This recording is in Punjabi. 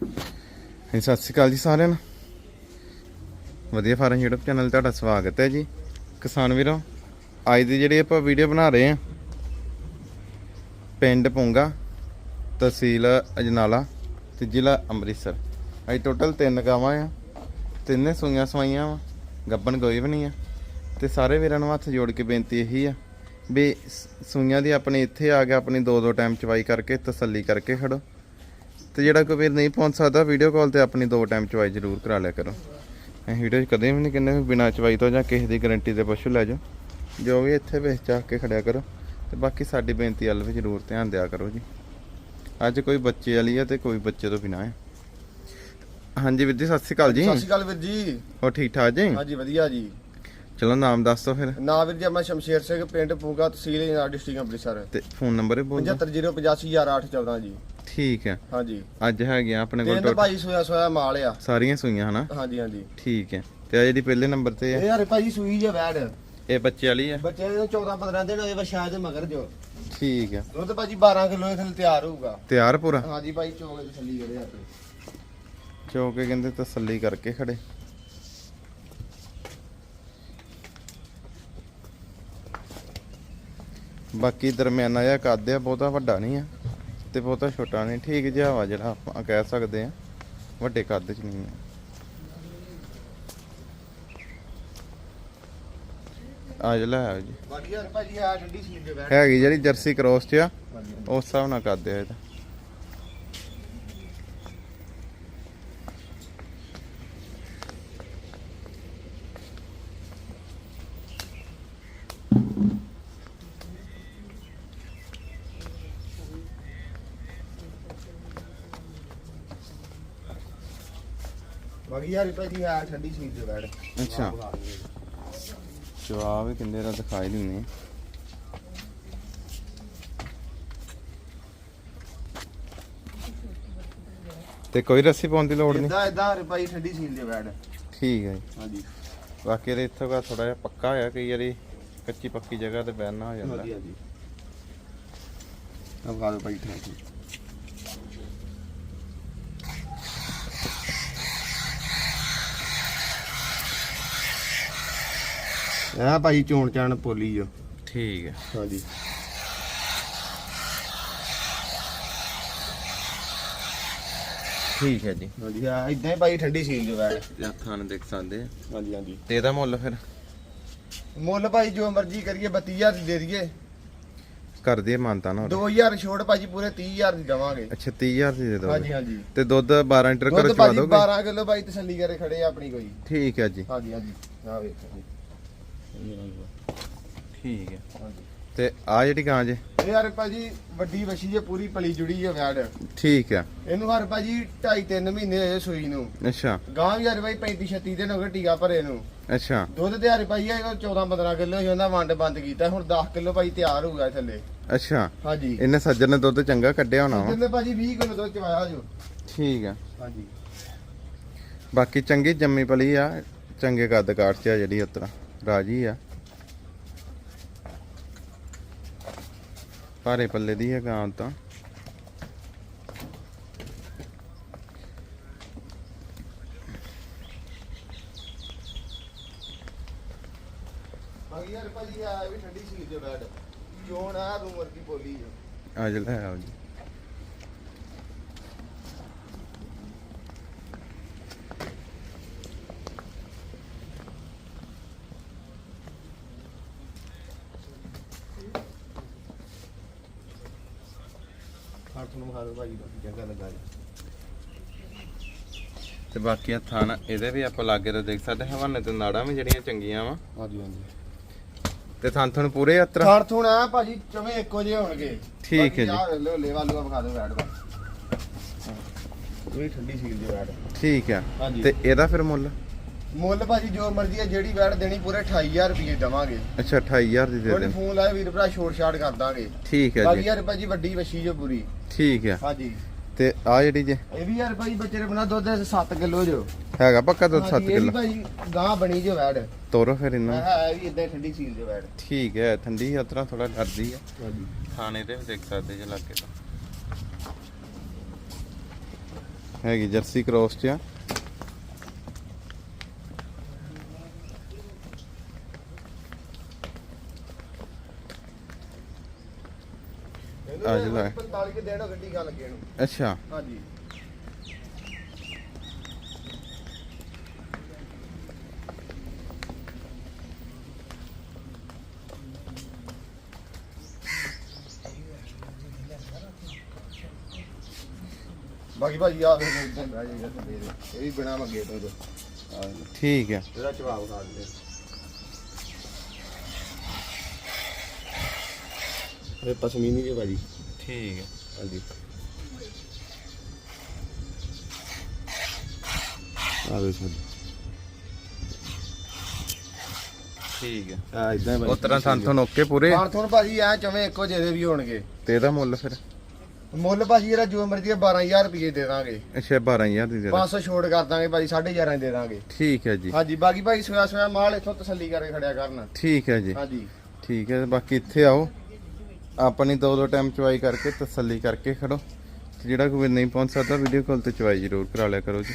ਸਤਿ ਸ਼੍ਰੀ ਅਕਾਲ ਜੀ ਸਾਰਿਆਂ ਨੂੰ। ਵਧੀਆ ਫਾਰਮ YouTube ਚੈਨਲ ਤੁਹਾਡਾ ਸਵਾਗਤ ਹੈ ਜੀ। ਕਿਸਾਨ ਵੀਰੋ, ਅੱਜ ਦੀ ਜਿਹੜੀ ਆਪਾਂ ਵੀਡੀਓ ਬਣਾ ਰਹੇ ਹਾਂ, ਪਿੰਡ ਪੁੰਗਾ, ਤਹਿਸੀਲ ਅਜਨਾਲਾ ਤੇ ਜ਼ਿਲ੍ਹਾ ਅੰਮ੍ਰਿਤਸਰ। ਅੱਜ ਟੋਟਲ ਤਿੰਨ ਗਾਵਾਂ ਆ, ਤਿੰਨੇ ਸੂਈਆਂ ਸਵਾਈਆਂ ਵਾ, ਗੱਬਣ ਕੋਈ ਵੀ ਨਹੀਂ ਆ। ਤੇ ਸਾਰੇ ਵੀਰਾਂ ਨੂੰ ਹੱਥ ਜੋੜ ਕੇ ਬੇਨਤੀ ਇਹੀ ਆ ਵੀ ਸੂਈਆਂ ਦੀ ਆਪਣੇ ਇੱਥੇ ਆ ਕੇ ਆਪਣੀ ਦੋ ਦੋ ਟਾਈਮ ਚਵਾਈ ਕਰਕੇ ਤਸੱਲੀ ਕਰਕੇ ਖੜੋ। ਤੇ ਜਿਹੜਾ ਕੋਈ ਵੀਰ ਨਹੀਂ ਪਹੁੰਚ ਸਕਦਾ ਵੀਡੀਓ ਕਾਲ ਤੇ ਆਪਣੀ ਦੋ ਟਾਈਮ ਚਵਾਈ ਜ਼ਰੂਰ ਕਰਾ ਲਿਆ ਕਰੋ। ਅਸੀਂ ਵੀਡੀਓ 'ਚ ਕਦੇ ਵੀ ਨਹੀਂ ਕਹਿੰਦੇ ਵੀ ਬਿਨਾਂ ਚਵਾਈ ਤੋਂ ਜਾਂ ਕਿਸੇ ਦੀ ਗਾਰੰਟੀ ਤੇ ਪਸ਼ੂ ਲੈ ਜਾਓ। ਜੋ ਵੀ ਇੱਥੇ ਵੇਚ ਚਾ ਕੇ ਖੜਿਆ ਕਰੋ ਤੇ ਬਾਕੀ ਸਾਡੀ ਬੇਨਤੀ ਵੱਲ ਵੀ ਜ਼ਰੂਰ ਧਿਆਨ ਦਿਆ ਕਰੋ ਜੀ। ਅੱਜ ਕੋਈ ਬੱਚੇ ਵਾਲੀ ਆ ਤੇ ਕੋਈ ਬੱਚੇ ਤੋਂ ਬਿਨਾਂ ਹੈ ਹਾਂਜੀ ਵੀਰ ਜੀ ਸਤਿ ਸ਼੍ਰੀ ਅਕਾਲ ਜੀ। ਸਤਿ ਸ਼੍ਰੀ ਅਕਾਲ ਵੀਰ ਜੀ। ਹੋਰ ਠੀਕ ਠਾਕ ਜੀ? ਹਾਂਜੀ ਵਧੀਆ ਜੀ। ਚਲੋ ਨਾਮ ਦੱਸ ਦਿਓ ਫਿਰ। ਨਾਂ ਵੀਰ ਜੀ ਮੈਂ ਸ਼ਮਸ਼ੇਰ ਸਿੰਘ ਪਿੰਡ ਪੂਗਾ ਤਹਿਸੀਲ ਜਨਾਲਾ ਡਿਸਟ੍ਰਿਕਟ ਅੰਮ੍ਰਿਤਸਰ। ਤੇ ਫੋਨ ਨੰਬਰ ਵੀ ਬੋਲ ਦਿਓ। 750858 ਜੀ। ਠੀਕ ਹੈ। ਹਾਂਜੀ। ਅੱਜ ਹੈਗੀਆਂ ਆਪਣੇ ਕੋਲ ਤਿੰਨ ਭਾਈ ਸੋਇਆ ਸੋਇਆ ਮਾਲ ਆ। ਸਾਰੀਆਂ ਸੂਈਆਂ ਹਨਾ? ਹਾਂਜੀ ਹਾਂਜੀ। ਠੀਕ ਹੈ। ਤੇ ਆ ਜਿਹੜੀ ਪਹਿਲੇ ਨੰਬਰ ਤੇ ਇਹ ਯਾਰ ਭਾਈ ਸੂਈ ਜੇ ਵੈੜ। ਇਹ ਬੱਚੇ ਵਾਲੀ ਹੈ ਬੱਚੇ ਨੂੰ 14 15 ਦਿਨ ਹੋਏ ਵਾ ਸ਼ਾਇਦ ਮਗਰ ਜੋ। ਠੀਕ ਹੈ। ਦੁੱਧ ਭਾਜੀ 12 ਕਿਲੋ ਇਹ ਥੱਲੇ ਤਿਆਰ ਹੋਊਗਾ। ਤਿਆਰ ਪੂਰਾ? ਹਾਂਜੀ ਭਾਈ ਚੋਗੇ ਤਸੱਲੀ ਕਰੇ ਆਪੇ ਚੋ ਕੇ ਕਹਿੰਦੇ ਤਸੱਲੀ ਕਰਕੇ ਖੜੇ। ਬਾਕੀ ਦਰਮਿਆਨਾ ਜਿਹਾ ਕੱਦ ਆ ਬਹੁਤਾ ਵੱਡਾ ਨਹੀਂ ਆ। ਤੇ ਬਹੁਤਾ ਛੋਟਾ ਨਹੀਂ ਠੀਕ ਜਿਹਾ ਵਾ ਜਿਹੜਾ ਆਪਾਂ ਕਹਿ ਸਕਦੇ ਆ ਵੱਡੇ ਕੱਦ ਚ ਨਹੀਂ ਆ ਆਜ ਲੈ ਆਓ ਜੀ। ਬਾਕੀ ਯਾਰ ਭਾਜੀ ਆ ਠੰਡੀ ਸੀਲ ਦੇ ਵੈੜ ਹੈਗੀ ਜਿਹੜੀ ਜਰਸੀ ਕ੍ਰੋਸ ਚ ਆ ਉਸ ਹਿਸਾਬ ਨਾਲ ਕੱਦ ਆ ਇਹਦਾ ਬਾਕੀ ਯਾਰ ਭਾਜੀ ਆ ਠੰਡੀ ਸੀਲ ਦੇ ਵੈੜ ਅੱਛਾ। ਜਵਾਬ ਕਿੰਨੇ ਦਾ ਦਿਖਾਈ ਦਿੰਨੇ ਤੇ ਕੋਈ ਰੱਸੀ ਪਾਉਣ ਦੀ ਲੋੜ ਨਹੀਂ? ਇਦਾਂ ਇਦਾਂ ਭਾਈ ਠੰਡੀ ਸੀਲ ਦੇ ਵੈੜ ਠੀਕ ਹੈ ਜੀ। ਹਾਂਜੀ। ਬਾਕੀ ਇਹਦੇ ਇੱਥੋਂ ਦਾ ਥੋੜਾ ਜਿਹਾ ਪੱਕਾ ਹੋਇਆ ਕਈ ਵਾਰੀ ਕੱਚੀ ਪੱਕੀ ਜਗ੍ਹਾ ਤੇ ਬੈਠਣਾ ਹੋ ਜਾਂਦਾ। ਹਾਂਜੀ ਹਾਂਜੀ। ਲਓ ਭਾਈ ਠੰਡੀ ਆ ਭਾਈ ਚੋਣ ਚਾਣ ਪੋਲੀ ਜੋ। ਠੀਕ ਹੈ। ਹਾਂਜੀ। ਠੀਕ ਹੈ ਜੀ। ਹਾਂਜੀ ਆ ਇਦਾਂ ਹੀ ਭਾਈ ਠੰਡੀ ਸੀਲ ਜੋ ਤੇ ਹੱਥਾਂ ਨੂੰ ਦੇਖ ਸਕਦੇ ਆ। ਹਾਂਜੀ ਹਾਂਜੀ। ਤੇ ਇਹਦਾ ਮੁੱਲ ਫਿਰ। ਮੁੱਲ ਭਾਈ ਜੋ ਮਰਜ਼ੀ ਕਰੀਏ 32000 ਦੀ ਦੇ ਦਈਏ। ਕਰ ਦਈਏ ਮਾਨਤਾ ਨਾ 2000 ਛੋੜ ਭਾਜੀ ਪੂਰੇ 30000 ਦੀ ਦਵਾਂਗੇ। ਅੱਛਾ 30000 ਦੀ ਦੇ ਦੋ ਹਾਂਜੀ ਹਾਂਜੀ। ਤੇ ਦੁੱਧ 12 ਲੀਟਰ ਕਰੋ ਦੁੱਧ ਚਵਾ ਭਾਜੀ ਦੋਗੇ? 12 ਕਿਲੋ ਭਾਈ ਤਸੱਲੀ ਕਰੇ ਖੜੇ ਆ ਆਪਣੀ ਕੋਈ। ਠੀਕ ਹੈ ਜੀ। ਹਾਂਜੀ ਹਾਂਜੀ। ਆ ਵੇਖੋ ਜੀ। ਠੀਕ ਹੈ। ਹਾਂਜੀ ਤੇ ਆ ਜਿਹੜੀ ਗਾਂ ਜੇ। ਇਹ ਯਾਰ ਭਾਜੀ ਵੱਡੀ ਵਛੀ ਜੇ ਪੂਰੀ ਪਲੀ ਜੁੜੀ ਹੈ ਵੈੜ ਠੀਕ ਹੈ ਇਹਨੂੰ ਹਰ ਭਾਜੀ 2.5 3 ਮਹੀਨੇ ਹੋਏ ਸੂਈ ਨੂੰ। ਅੱਛਾ। ਗਾਂ ਵੀ ਯਾਰ ਭਾਈ 35 36 ਦਿਨ ਹੋ ਗਏ ਟੀਕਾ ਭਰੇ ਨੂੰ। ਅੱਛਾ। ਦੁੱਧ ਤੇ ਯਾਰ ਭਾਈ ਇਹ 14 15 ਕਿਲੋ ਹੀ ਵੰਡ ਬੰਦ ਕੀਤਾ। ਹੁਣ 10 ਕਿਲੋ ਭਾਈ ਤਿਆਰ ਹੋ ਗਿਆ ਥੱਲੇ। ਅੱਛਾ। ਹਾਂਜੀ। ਇਹਨੇ ਸੱਜਣ ਨੇ ਦੁੱਧ ਚੰਗਾ ਕੱਢਿਆ ਹੋਣਾ ਵਾ। ਜਿੰਨੇ ਭਾਜੀ 20 ਕਿਲੋ ਦੁੱਧ ਚਵਾਇਆ ਜੋ। ਠੀਕ ਆ। ਹਾਂਜੀ। ਬਾਕੀ ਚੰਗੀ ਜੰਮੀ ਪਲੀ ਆ ਚੰਗੇ ਕੱਦ ਕਾਠ ਚ ਆ ਜਿਹੜੀ ਉਤਰਾ ਰਾਜੀ ਆ। ਭਾਰੇ ਪੱਲੇ ਦੀ ਹੈ ਗਾਂ ਤਾਂ। ਬਾਕੀ ਯਾਰ ਭਾਜੀ ਆ ਵੀ ਠੰਡੀ ਸੀ ਜੋ ਬੈਡ ਜੋਣ ਆ ਰੂਮਰ ਦੀ ਬੋਲੀ ਜੋ ਅੱਜ ਲੈ ਆਓ ਜੀ। ਹਾਂ ਤੁਹਾਨੂੰ ਖਾ ਲਓ ਭਾਜੀ ਬਾਕੀ ਜਗ੍ਹਾ ਲਗਾ ਜੀ ਤੇ ਬਾਕੀ ਹੱਥਾਂ ਨਾਲ ਇਹਦੇ ਵੀ ਆਪਾਂ ਲਾਗੇ ਤੋਂ ਦੇਖ ਸਕਦੇ ਹਵਾਨੇ ਤੇ ਨਾੜਾਂ ਵੀ ਜਿਹੜੀਆਂ ਚੰਗੀਆਂ ਵਾ। ਹਾਂਜੀ ਹਾਂਜੀ। ਤੇ ਥਣ ਥਣ ਪੂਰੇ ਯਾਤਰਾ? ਥਾਣ ਥੁਣ ਆ ਭਾਜੀ ਚਵੇਂ ਇੱਕੋ ਜਿਹੇ ਹੋਣਗੇ। ਠੀਕ ਹੈ ਜੀ। ਜੀ ਲੋ ਲੇਵਾ ਲੂਆ ਵਿਖਾ ਦਿਓ ਬੈਡ ਦਾ ਇਹ ਠੰਡੀ ਸੀਲ ਦੀ ਬੈਡ ਠੀਕ ਆ। ਹਾਂਜੀ। ਤੇ ਇਹਦਾ ਫਿਰ ਮੁੱਲ? ਮੁੱਲ ਭਾਜੀ ਜੋ ਮਰਜ਼ੀ ਹੈ ਜਿਹੜੀ ਬੈਡ ਦੇਣੀ ਪੂਰੇ 28000 ਰੁਪਏ ਦਵਾਂਗੇ। ਅੱਛਾ 28000 ਦੀ ਦੇ ਤੁਹਾਡੇ ਦੇ ਫੋਨ ਲਾਇਆ ਵੀਰ ਭਰਾ ਛੋਟ ਛਾਟ ਕਰ ਦਾਂਗੇ। ਠੀਕ ਹੈ ਬਾਕੀ ਜੀ ਯਾਰ ਭਾਜੀ ਵੱਡੀ ਵਛੀ ਜੋ ਪੂਰੀ। ਠੀਕ ਆ ਹਾਂਜੀ। ਤੇ ਆ ਜਿਹੜੀ ਜੇ? ਇਹ ਵੀ ਯਾਰ ਭਾਜੀ ਬੱਚੇ ਨੇ ਬਣਾ ਦੁੱਧ 7 ਕਿਲੋ ਜੋ। ਹੈਗਾ ਪੱਕਾ ਦੁੱਧ 7 ਹਾਂਜੀ, ਇਹ ਵੀ ਕਿਲੋ। ਭਾਜੀ ਗਾਂ ਬਣੀ ਜੋ ਬੈਡ ਤੋਰੋ ਫਿਰ ਇਹਨੂੰ। ਹੈ ਵੀ ਇਦਾਂ ਠੰਡੀ ਸੀਲ ਜੋ ਬੈਡ ਠੀਕ ਹੈ ਠੰਡੀ ਯਾਤਰਾ ਥੋੜਾ ਡਰਦੀ ਆ ਹਾਂਜੀ। ਖਾਣੇ ਤੇ ਵੀ ਦੇਖ ਸਕਦੇ ਜੇ ਲੱਗੇ ਤਾਂ। ਹੈਗੀ ਜਰਸੀ ਕ੍ਰੋਸ ਚ ਆ ਅੱਜ ਲੈ। 45 ਕੇ ਦੇਣੋ ਗੱਡੀ ਗੱਲ ਲੱਗੇ ਨੂੰ। ਅੱਛਾ। ਹਾਂਜੀ। ਬਾਕੀ ਭਾਜੀ ਆ ਵੇਖੋ। ਇਹ ਵੀ ਬਿਨਾ ਮੰਗੇ ਤੋਂ ਆ ਠੀਕ ਆ। ਇਹਦਾ ਜਵਾਬ ਖਾ ਦਿੰਦੇ ਇਹ ਪਸ਼ਮੀਨੀ ਜੇ ਭਾਜੀ। ਠੀਕ ਆ ਹਾਂਜੀ। ਆ ਵੇ ਸਰ ਠੀਕ ਆ ਆ ਇਦਾਂ ਉਹ ਤਰ੍ਹਾਂ ਸੰਥੋਂ ਨੋਕੇ ਪੂਰੇ। ਹਾਂ ਤੁਹਾਨੂੰ ਭਾਜੀ ਐ ਚਵੇਂ ਇੱਕੋ ਜਿਹੇ ਦੇ ਵੀ ਹੋਣਗੇ। ਤੇ ਇਹਦਾ ਮੁੱਲ ਫਿਰ? ਮੁੱਲ ਭਾਜੀ ਇਹਦਾ ਜੋ ਮਰਜ਼ੀ ਹੈ 12000 ਰੁਪਏ ਦੇ ਦਾਂਗੇ। ਅੱਛਾ 12000 ਦੀ ਦੇ ਦੇ 500 ਛੋੜ ਕਰ ਦਾਂਗੇ ਭਾਜੀ 15.5 ਦੇ ਦਾਂਗੇ। ਠੀਕ ਹੈ ਜੀ। ਹਾਂਜੀ ਬਾਕੀ ਭਾਈ ਸੋਇਆ ਸੋਇਆ ਮਾਲ ਇੱਥੋਂ ਤਸੱਲੀ ਕਰਕੇ ਖੜਿਆ ਕਰਨ। ਠੀਕ ਹੈ ਜੀ। ਹਾਂਜੀ। ਠੀਕ ਹੈ ਬਾਕੀ ਇੱਥੇ ਆਓ। ਆਪਣੀ ਦੋ ਦੋ ਟਾਈਮ ਚਵਾਈ ਕਰਕੇ ਤਸੱਲੀ ਕਰਕੇ ਖੜੋ। ਤੇ ਜਿਹੜਾ ਕੋਈ ਨਹੀਂ ਪਹੁੰਚ ਸਕਦਾ ਵੀਡੀਓ ਕਾਲ ਤੇ ਚਵਾਈ ਜ਼ਰੂਰ ਕਰਾ ਲਿਆ ਕਰੋ ਜੀ।